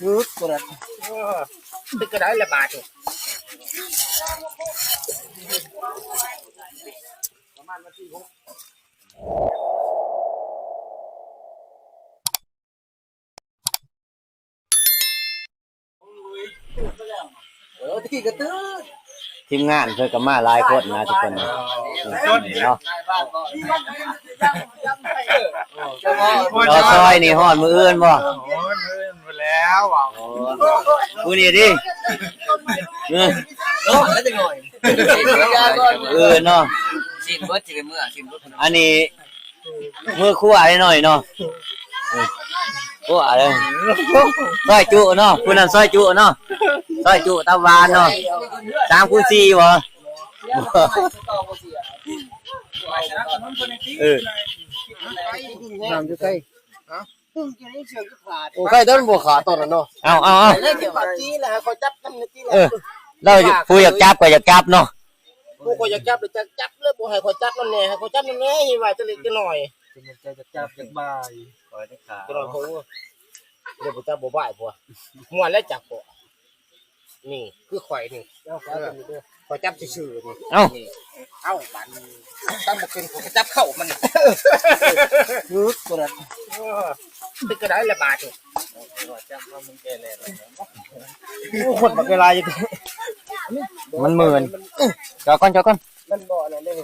ฮึกตัวนั้นตึกกระได้ละบาทอยู่เออที่กระตื้อทีมงานเพิ่นก็มาหลายคนนะทุกคนนะเนาะเราซอยนี่ฮอดมืออื่นบ่ โอ้ยมือแล้วอะกูนี่ดิเออโอ้แล้วจะหน่อยเออเนาะสินเบิร์ดจะเป็นเมื่อสิ นเบิร์ดอันนี้มือครัวได้หน่อยเนาะเออครัวเลยซอยจุเนาะผู้นั้นซอยจุเนาะซอยจุตะวานเนาะสามคูณสี่บ่เออน้ำอยู่ใกล้โอ้ใกล้ต้นบัวขาตอนนั้นเนาะเอาเอาเอาเล่นเกี่ยวกับจีแหละเขาจับตั้งในจีแหละเออเราผู้อยากจับก็อยากจับเนาะผู้คนอยากจับหรือจะจับเลยผู้ให้เขาจับนั่นแน่ให้เขาจับนั่นแน่ยี่ว่าจะเล็กจะหน่อยจะจะจับจะบ่ายจะหน่อยเขาเดี๋ยวผมจับบ่บ่ายพวม้วนแล้วจับพวนี่คือข่อยนี่ข่อยจับซื่อๆนี่เอ้าเอ้าบันตั้งบ่เป็นผมจับเข้ามันฮึกตัวนั้น ตึกกระได้ละบาทอยู่จับเข้ามันแก่แล้วโอ้คนบักเวลาอยู่มันหมื่นจอก่อนจอก่อนมันบ่อนั่นเลย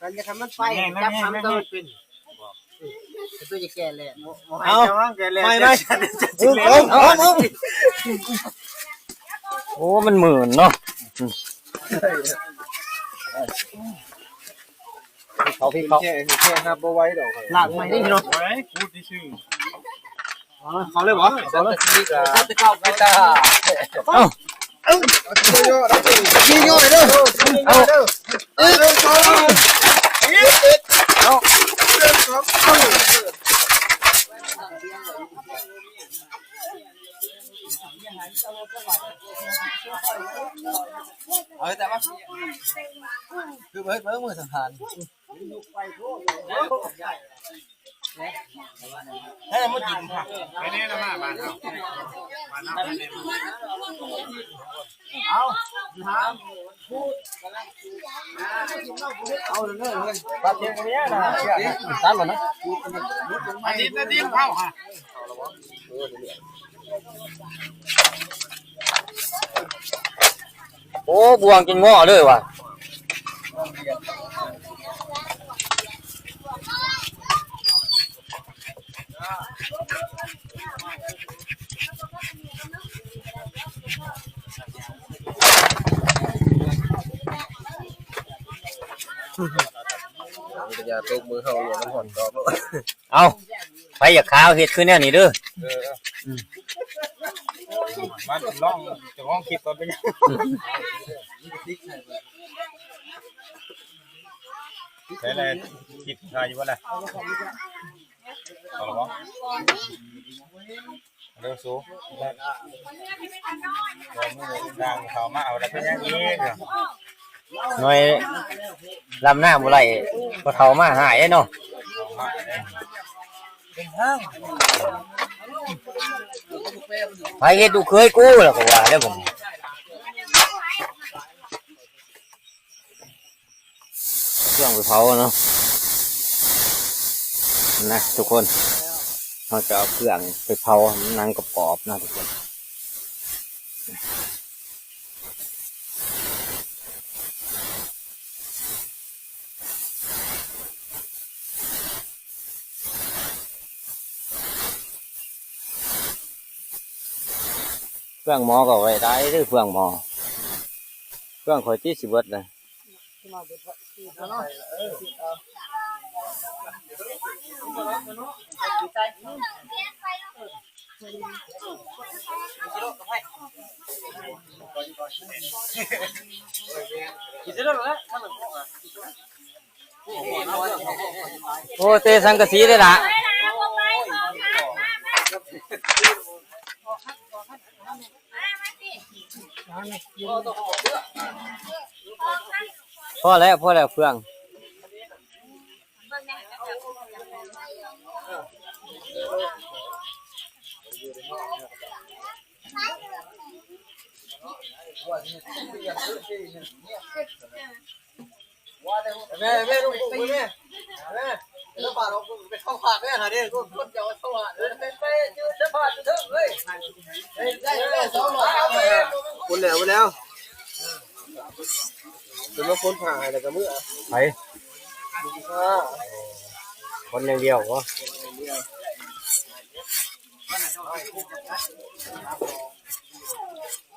การจะทำมันไปจับทำก็มันเป็นตัวจะแก่เลยเอาไม่ไม่เอาเอาเอาโอ้ มันหมื่นเนาะ เขาพี่เขาแค่แค่ครับบ่ไว้ดอกหลักใหม่นี่เนาะไว้พูดที่ชื่อเขาเลยบ่เขาเลยเขาจะเข้าไปตาเอาขี้ย่อยเด้อเอาเด้อเออเอาแต่ว่าคือเบิร์ดเบิร์ดมือสังหาร ให้มันกินค่ะไม่แน่นะมาบ้านเฮาบ้านเฮาไม่แน่ตัดเพียงแค่นี้นะเชื่อตัดหมดนะอันนี้ตัดดิ้นเข้าค่ะโอ้บวงกินง้อเลยว่ะ เอาไปอยากขาวเห็ดขึ้นแน่นี่เด้อมันล่องจะล่องคิดตอนเป็นใช่เลยคิดทายอยู่ว่าอะไรเอาละมั้งเร็วสูดังเขามาเอาแล้วเป็นอย่างนี้เหรอหน่อย ลำหน้าบุไรพอเท่ามาหายเนาะเนางไปเฮ็ดดูเคยกู้แล้วก็ว่าได้ผมเครื่องไปเผาเนาะนะทุกคนเราจะเอาเครื่องไปเผานังกรอบนะทุกคน เครื่องหมอก็ไว้ได้เด้วยเครื่องหมอเครื่องคอยที่สิบเบิดเลยโอ้เตะสังกะสีเลยล่ะ พอแล้วพอแล้วเฟืองแม่แม่ลูกตีแม่แม่แล้วป่าเราไปเข้าผักแม่หาดิคนคนจะเข้าผักเออไปไปยืนจะผักเถอะเฮ้ยได้ได้สองหน่อยคนแล้วมาแล้ว เป็นว่าคนผ่าอะไรกับมือไปคนอย่างเดียว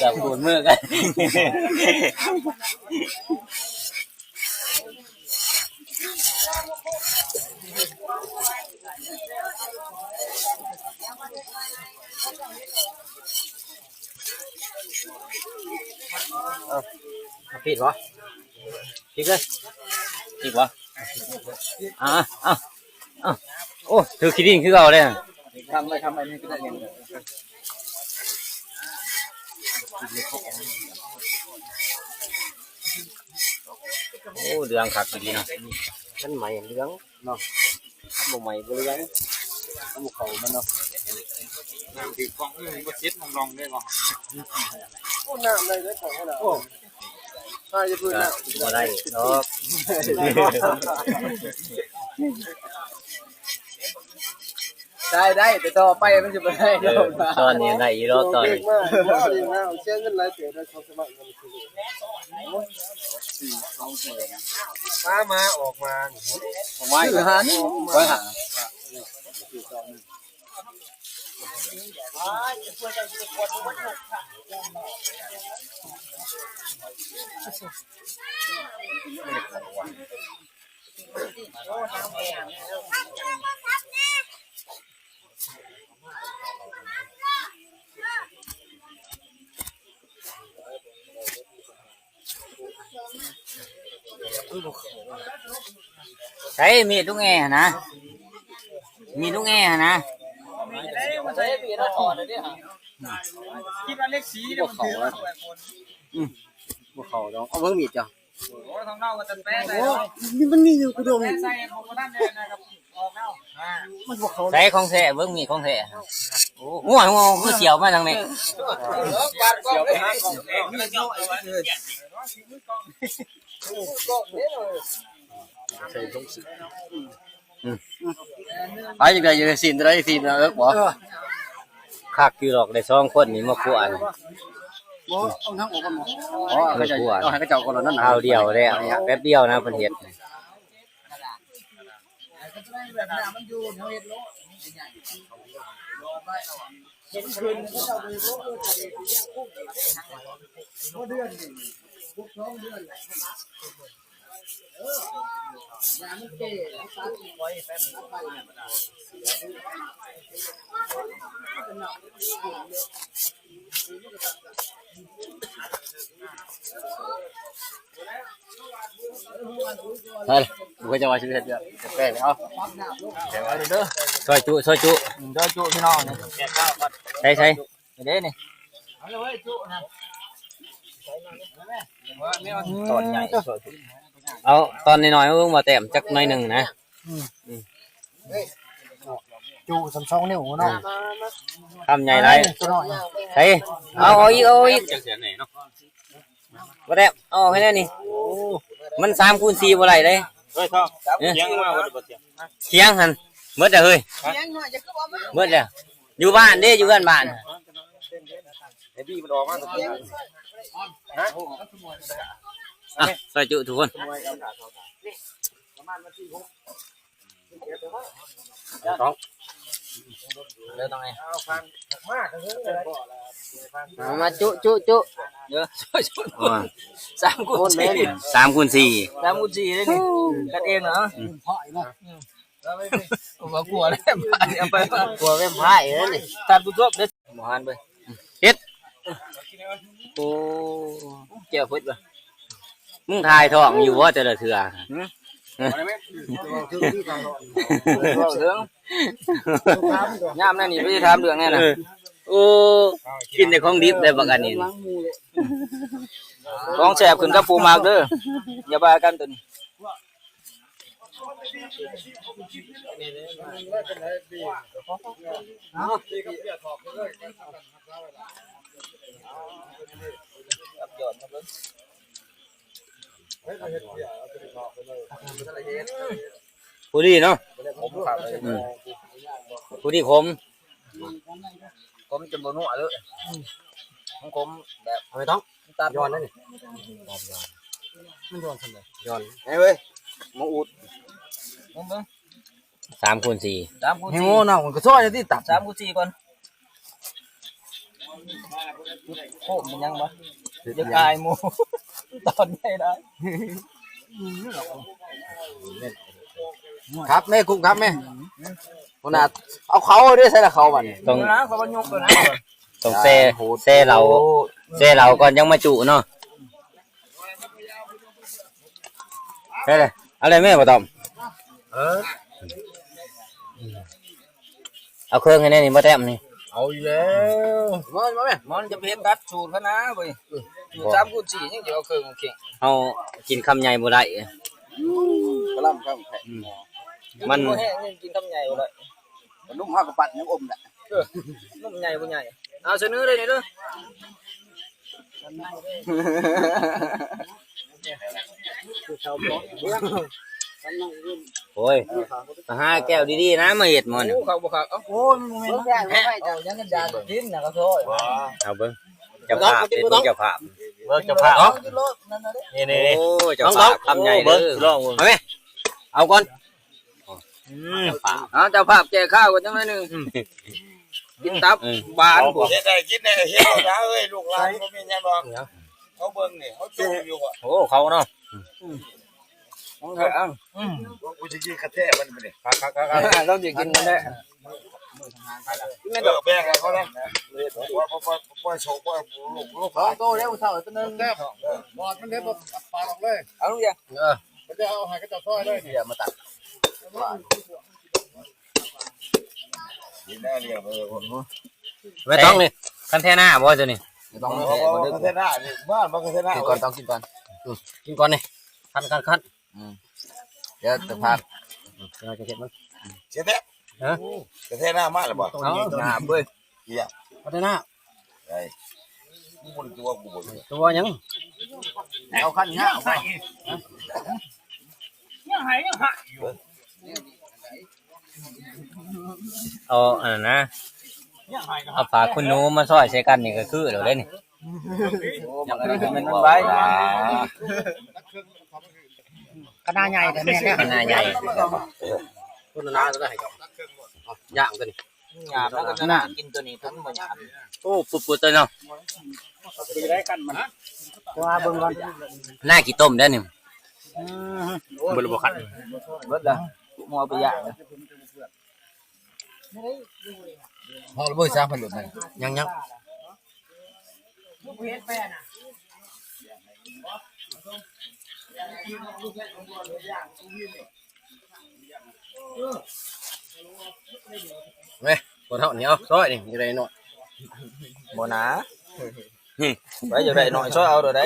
จับปูนมือกันผิดวะอีกเลยอีกวะ อะอะอะโอ้ถือขี้ดินคือเก่าเลยทำไปทำไปนี่ก็ได้เงินโอ้เดืองขัดดีเนาะมันใหม่เลี้ยงเนาะมันใหม่เลี้ยงมันเขามันเนาะถือกล้องเลยก็เช็ดมองลองได้ก่อนโอ้น้ำเลยเลยของเขาโอ้ใช่จะพูดก็นะบ่ได้ดอกได้ได้แต่ต่อไปมันจะไม่ได้ตอนนี้ได้อีรอบตอนเก่นี้งมามากเชื่อเงินรายเดือนได้เขาสมัครเงินคือมามาออกมาผมว่าคือหันไว้หา ใช้มีดลูกแง่นะ มีลูกแง่นะใช้ปีละถอดเลยเนี่ยคิดว่าเล็กสีเนี่ยมันถือว่าสวยคน พวกเขาต้องเอาเบิ่งมีดจ้ะโอ้ทำเน่ากันจนแป้งเลยนี่มันมีอยู่กูดมแป้งใส่ผมก็นั่นเลยนะครับออกเน่ามันพวกเขาใช้ของแท้เบิ่งมีของแท้โอ้หัวหัวคือเสียวมาทางนี้บาดกล้องเลยฮะกล้องเองนี่เนาะไอ้เกิดใส่ตรงสิไปจังได๋อยู่สินได้สินเอิกบ่คักอยู่ดอกได้สองคนนี่มาขวาน บ่เอาทั้งออกกันหมดอ๋อเขาจะเอาให้กระเจ้าก่อนแล้วนั่นเอาเดียวแล้วแป๊บเดียวนะเพิ่นเฮ็ดเฮ้ยกูก็จะว่าชีวิตเดียวแป้งเอาแป้งเอาเด้อซอยจุซอยจุเด้อจุพี่น้ องเนี่ยแกะข้าวก่อนใช่ใช่เด้นี่เอาเลยจุนะว่าไม่ เอาตอนใหญ่เอาตอนน้อยๆเอาเบิ่งบ่แต้มจักหน่อยหนึงนะจูสำสองนิ้วเนาะคำใหญ่ไรตัวน้อยใช่เอาเอาอีกเอาอีกจังเสียไหนเนาะบ่แต้มเอาให้ได้นี่มันสามคูณสี่บ่ไรเลยเฮ้ยท่องเสียงมาว่าบ่เสียงเคียงหันเมื่อเด้อเฮ้ยเมื่อเด้ออยู่บ้านเด้อยู่กันบ้านไอ้บี้มันออกมาตัวนี้อะ ซอยจุทุกคนต้องเด้อต้องไงมาจุจุจุเด้อช่วยช่วยอ่าสามคูณสี่สามคูณสี่สามคูณสี่เลยนี่กันเองเหรอผมว่ากลัวแล้วเอาไปกลัวแม่พายนั่นนี่ทานผู้ชมเด้อหมานไปเฮ็ดโอ้จียวพุดบ่ มึงทายท้องอยู่ว่าแต่ละเถื่อเราเรื่องยามนั่นนี่ไม่ได้ถามเรื่องแน่น่ะเออโอ้กินแต่ของดิบได้บักอันนี้ต้องแสบขึ้นกับปูมากเด้ออย่าบ้ากันตัวนี้ ผู้ดีเนาะผู้ดีคมผมจะบ่นัวเลยของผมแบบไม่ต้องตัดย้อนนั่นนี่มันย้อนทำไมย้อนไอ้เว้ยมาอุดมเบิ่งสามคูณสี่สามคูณเฮ้ยสี่โง่น่ะมันก็ซอยที่ตับสามคูณสี่ก่อนโอ้มันยังบ่จะกายหมู ตอนได้ได้ครับแม่คุกครับแม่คนน่ะเอาเขาด้วยใส่ละเขาบัดนี้ต้องนะเขาบ่ยกตัวนะต้องเซ่เซ่เราเซ่เราก่อนยังมาจุเนาะได้เลยเอาเลยแม่บ่ตอมเออเอาเครื่องให้แน่นี่มาแต้มนี่เอาอยู่แล้วมามาแม่มันจะเพ็ดตัดสูตรเขานะเว้ย สูตรสามคูณสี่ยังเดี๋ยวเอาเครื่องเข่งเอากินคำใหญ่บ่ได้กระลำครับมันบ่แห้งยังกินคำใหญ่บ่ได้นุ่มห้ากระปัดยังอมน่ะนุ่มใหญ่บ่ใหญ่เอาเสนอเลยนี่เด้อโอ้ยมาหาแก้วดีๆนะมาเห็ดหมันโอ้เขาบ่คักเอ้าโอ้ยมันแม่นแฮะเอายังกันยานกินน่ะก็โทษเอาเบิ้งเจ้าภาพเป็นเบิ่งเจ้าภาพ เบิกจะพาเอากินรถนั่นน่ะเด้นี่นี่ โอ้เจ้าภาพคำใหญ่เด้อเอาไหมเอาก่อนอืมปากเอาเจ้าภาพแจกข้าวกันจังได๋นึงกินตับอืมบานพุ่นเฮ็ดได้กินได้เฮ็ดนะเอ้ยลูกหลานบ่มีหยังดอกเขาเบิ่งนี่เขาจูงอยู่อะโอ้เขาเนาะของเถอะเอ้ากูสิกินกระแทกมันไปนี่ต้องสิกินกันแน่ เออแบ่งให้เขานะว่าว่าว่าว่าโชว์ว่าลูกลูกสองโตแล้วเท่าตัวนึงแซ่บบอดมันเด็ดบปาดออกเลยเอาลุงจ้ะเออมันจะเอาหายกระจับซอยเลยเดี๋ยวมาตัดไม่ต้องนี่คันแท่หน้าบ่จะนี่ไม่ต้องเพราะว่ากระแทกหน้านบ้านบ่กระแทน้ากินก่อนต้องกินก่อนกินก่อนนี่คันคันคันเดี๋ยวจะพาเราจะเห็ดมันเสียแท้กระแทกหน้ามาแล้วบ่ต้องยิงตัวหน้าเบ้ยเหี้ยพัฒนาไอ้กูบ่ตัวกูบ่ตัวยังเอาขั้นเนี้ยเอาไปเอาอันนั้นนะเอาฝากคุณหนูมาซอยใช้กันนี่ก็คือเดี๋ยวเล่นนี่อย่างนั้นเป็นมันไว้ขนาดใหญ่แต่แม่เนี่ยขนาดใหญ่ ต้นนาจะได้ย่างกันหยาบแล้วก็จะน่ากินตัวนี้ผมบ่หยาบโอ้ปุดๆตัวเนาะตัวเบิ่งก่อนหน้ากี่ต้มได้อนี่บ่รู้บ่คันเบิดละมัวไปย่างพอระเบิดซาพันหลุดไหมยังยัง เว้ยคนเท่านี้เอาซอยนี่อยู่ในหน่อยบ่หนาไว้อยู่ได้หน่อยช่วยเอาเด้อได้